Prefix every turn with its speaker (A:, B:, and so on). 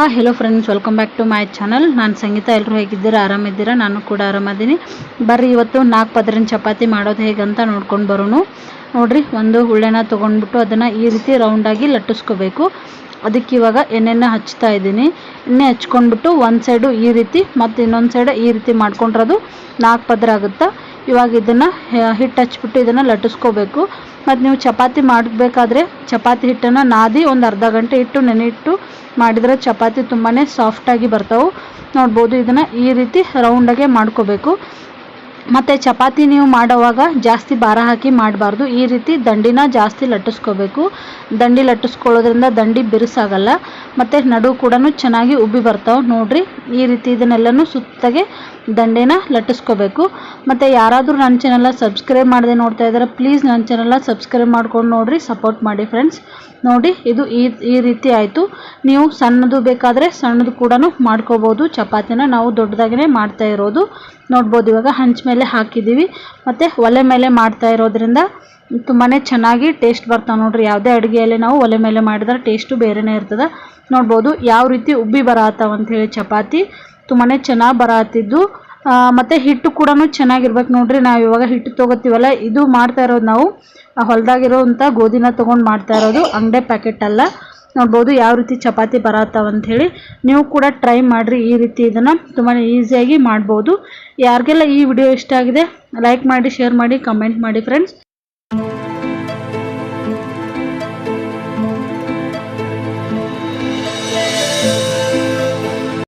A: ಹಾಂ hello friends welcome back to my channel ನಾನು ಸಂಗೀತ ಎಲ್ಲರೂ ಹೇಗಿದ್ದೀರಾ? ಆರಾಮಿದ್ದೀರಾ? ನಾನು ಕೂಡ ಆರಾಮದೀನಿ. ಬರ್ರಿ, ಇವತ್ತು ನಾಲ್ಕು ಪದರಿನ ಚಪಾತಿ ಮಾಡೋದು ಹೇಗಂತ ನೋಡ್ಕೊಂಡು ಬರೋಣ. ನೋಡ್ರಿ, ಒಂದು ಹುಳ್ಳೆನ ತೊಗೊಂಡ್ಬಿಟ್ಟು ಅದನ್ನು ಈ ರೀತಿ ರೌಂಡಾಗಿ ಲಟ್ಟಿಸ್ಕೋಬೇಕು. ಅದಕ್ಕೆ ಇವಾಗ ಎಣ್ಣೆನ ಹಚ್ತಾ ಇದ್ದೀನಿ. ಎಣ್ಣೆ ಹಚ್ಕೊಂಡ್ಬಿಟ್ಟು ಒಂದು ಸೈಡು ಈ ರೀತಿ ಮತ್ತು ಇನ್ನೊಂದು ಸೈಡ್ ಈ ರೀತಿ ಮಾಡ್ಕೊಂಡ್ರದು ನಾಲ್ಕು ಪದರ ಆಗುತ್ತಾ? ಇವಾಗ ಇದನ್ನು ಹಿಟ್ಟು ಹಚ್ಬಿಟ್ಟು ಇದನ್ನು ಲಟ್ಟಿಸ್ಕೋಬೇಕು. ಮತ್ತು ನೀವು ಚಪಾತಿ ಮಾಡಬೇಕಾದ್ರೆ ಚಪಾತಿ ಹಿಟ್ಟನ್ನು ನಾದಿ ಒಂದು ಅರ್ಧ ಗಂಟೆ ಇಟ್ಟು ನೆನೆ ಇಟ್ಟು ಮಾಡಿದರೆ ಚಪಾತಿ ತುಂಬಾ ಸಾಫ್ಟಾಗಿ ಬರ್ತಾವೆ. ನೋಡ್ಬೋದು ಇದನ್ನು ಈ ರೀತಿ ರೌಂಡಾಗೆ ಮಾಡ್ಕೋಬೇಕು. ಮತ್ತು ಚಪಾತಿ ನೀವು ಮಾಡೋವಾಗ ಜಾಸ್ತಿ ಭಾರ ಹಾಕಿ ಮಾಡಬಾರ್ದು. ಈ ರೀತಿ ದಂಡಿನ ಜಾಸ್ತಿ ಲಟ್ಟಿಸ್ಕೋಬೇಕು. ದಂಡಿ ಲಟ್ಟಿಸ್ಕೊಳ್ಳೋದ್ರಿಂದ ದಂಡಿ ಬಿರುಸಾಗಲ್ಲ. ಮತ್ತು ನಡು ಕೂಡ ಚೆನ್ನಾಗಿ ಉಬ್ಬಿ ಬರ್ತಾವೆ. ನೋಡಿರಿ, ಈ ರೀತಿ ಇದನ್ನೆಲ್ಲನೂ ಸುತ್ತಗೆ ದಂಡೆನ ಲಟ್ಟಿಸ್ಕೋಬೇಕು. ಮತ್ತು ಯಾರಾದರೂ ನನ್ನ ಚಾನಲ್ನ ಸಬ್ಸ್ಕ್ರೈಬ್ ಮಾಡದೆ ನೋಡ್ತಾ ಇದ್ದಾರೆ ಪ್ಲೀಸ್ ನನ್ನ ಚಾನಲ್ನ ಸಬ್ಸ್ಕ್ರೈಬ್ ಮಾಡ್ಕೊಂಡು ನೋಡಿರಿ ಸಪೋರ್ಟ್ ಮಾಡಿ ಫ್ರೆಂಡ್ಸ್ ನೋಡಿ, ಇದು ಈ ಈ ರೀತಿ ಆಯಿತು. ನೀವು ಸಣ್ಣದು ಬೇಕಾದರೆ ಸಣ್ಣದು ಕೂಡ ಮಾಡ್ಕೋಬೋದು. ಚಪಾತಿನ ನಾವು ದೊಡ್ಡದಾಗೇ ಮಾಡ್ತಾ ಇರೋದು. ನೋಡ್ಬೋದು, ಇವಾಗ ಹಂಚ ಮೇಲೆ ಹಾಕಿದ್ದೀವಿ. ಮತ್ತು ಒಲೆ ಮೇಲೆ ಮಾಡ್ತಾ ಇರೋದ್ರಿಂದ ತುಂಬಾ ಚೆನ್ನಾಗಿ ಟೇಸ್ಟ್ ಬರ್ತಾವೆ ನೋಡ್ರಿ. ಯಾವುದೇ ಅಡುಗೆಯಲ್ಲಿ ನಾವು ಒಲೆ ಮೇಲೆ ಮಾಡಿದ್ರೆ ಟೇಸ್ಟು ಬೇರೆನೇ ಇರ್ತದೆ. ನೋಡ್ಬೋದು, ಯಾವ ರೀತಿ ಉಬ್ಬಿ ಬರತ್ತಾವ ಅಂಥೇಳಿ ಚಪಾತಿ. ತುಂಬಾ ಚೆನ್ನಾಗಿ ಬರತ್ತಿದ್ದು ಮತ್ತು ಹಿಟ್ಟು ಕೂಡ ಚೆನ್ನಾಗಿರ್ಬೇಕು ನೋಡ್ರಿ. ನಾವು ಇವಾಗ ಹಿಟ್ಟು ತೊಗೋತೀವಲ್ಲ, ಇದು ಮಾಡ್ತಾ ಇರೋದು ನಾವು. ಹೊಲದಾಗಿರೋಂಥ ಗೋಧಿನ ತೊಗೊಂಡು ಮಾಡ್ತಾ ಇರೋದು. ಅಂಗಡಿ ಪ್ಯಾಕೆಟ್ ಅಲ್ಲ. ನೋಡ್ಬೋದು ಯಾವ ರೀತಿ ಚಪಾತಿ ಬರತ್ತಾವ ಅಂಥೇಳಿ ನೀವು ಕೂಡ ಟ್ರೈ ಮಾಡಿರಿ ಈ ರೀತಿ ಇದನ್ನು. ತುಂಬಾ ಈಸಿಯಾಗಿ ಮಾಡ್ಬೋದು. ಯಾರಿಗೆಲ್ಲ ಈ ವಿಡಿಯೋ ಇಷ್ಟ ಆಗಿದೆ ಲೈಕ್ ಮಾಡಿ ಶೇರ್ ಮಾಡಿ ಕಮೆಂಟ್ ಮಾಡಿ ಫ್ರೆಂಡ್ಸ್